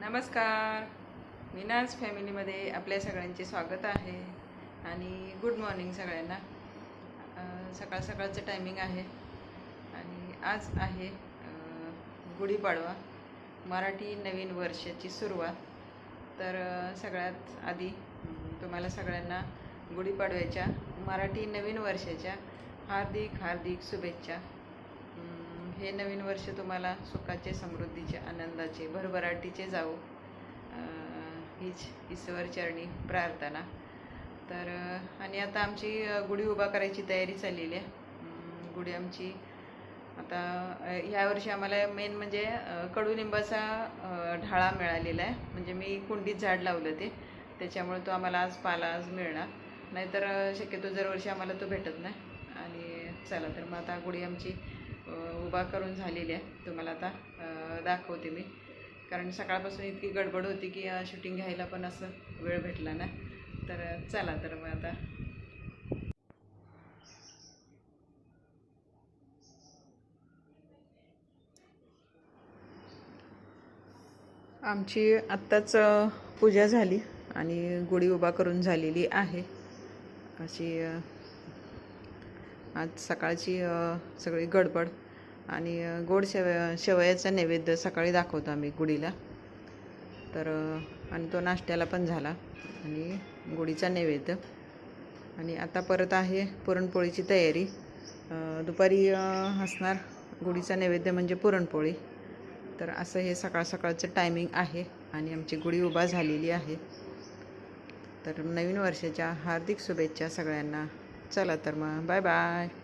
नमस्कार. मीनाज फॅमिलीमध्ये आपल्या सगळ्यांचे स्वागत आहे आणि गुड मॉर्निंग सगळ्यांना. सकाळ सकाळचं टायमिंग आहे आणि आज आहे गुढीपाडवा मराठी नवीन वर्षाची सुरुवात. तर सगळ्यात आधी तुम्हाला सगळ्यांना गुढीपाडव्याच्या मराठी नवीन वर्षाच्या हार्दिक हार्दिक शुभेच्छा. हे नवीन वर्ष तुम्हाला सुखाचे समृद्धीचे आनंदाचे भरभराटीचे जाऊ हीच ईश्वरचरणी प्रार्थना. तर आणि आता आमची गुढी उभा करायची तयारी चाललेली आहे. गुढी आमची आता ह्या वर्षी आम्हाला मेन म्हणजे कडुलिंबाचा ढाळा मिळालेला आहे. म्हणजे मी कुंडीत झाड लावलं ते. त्याच्यामुळे तो आम्हाला आज पाला आज मिळणार. नाहीतर शक्यतो दरवर्षी आम्हाला तो भेटत नाही. आणि चला तर मग आता गुढी आमची उभा करून झालेली आहे. तुम्हाला आता दाखवते मी. कारण सकाळपासून इतकी गडबड होती की शूटिंग घ्यायला पण असं वेळ भेटला ना. तर चला तर मग आता. आमची आत्ताच पूजा झाली आणि गुढी उभा करून झालेली आहे. अशी आज सकाळची सगळी गडबड आणि गोड शेवया शेवयाचा नैवेद्य सकाळी दाखवतो आम्ही गुढीला. तर आणि तो नाश्त्याला पण झाला आणि गुढीचा नैवेद्य. आणि आता परत आहे पुरणपोळीची तयारी. दुपारी असणार गुढीचा नैवेद्य म्हणजे पुरणपोळी. तर असं हे सकाळ सकाळचं टायमिंग आहे आणि आमची गुढी उभा झालेली आहे. तर नवीन वर्षाच्या हार्दिक शुभेच्छा सगळ्यांना. चला तर मग. Bye bye.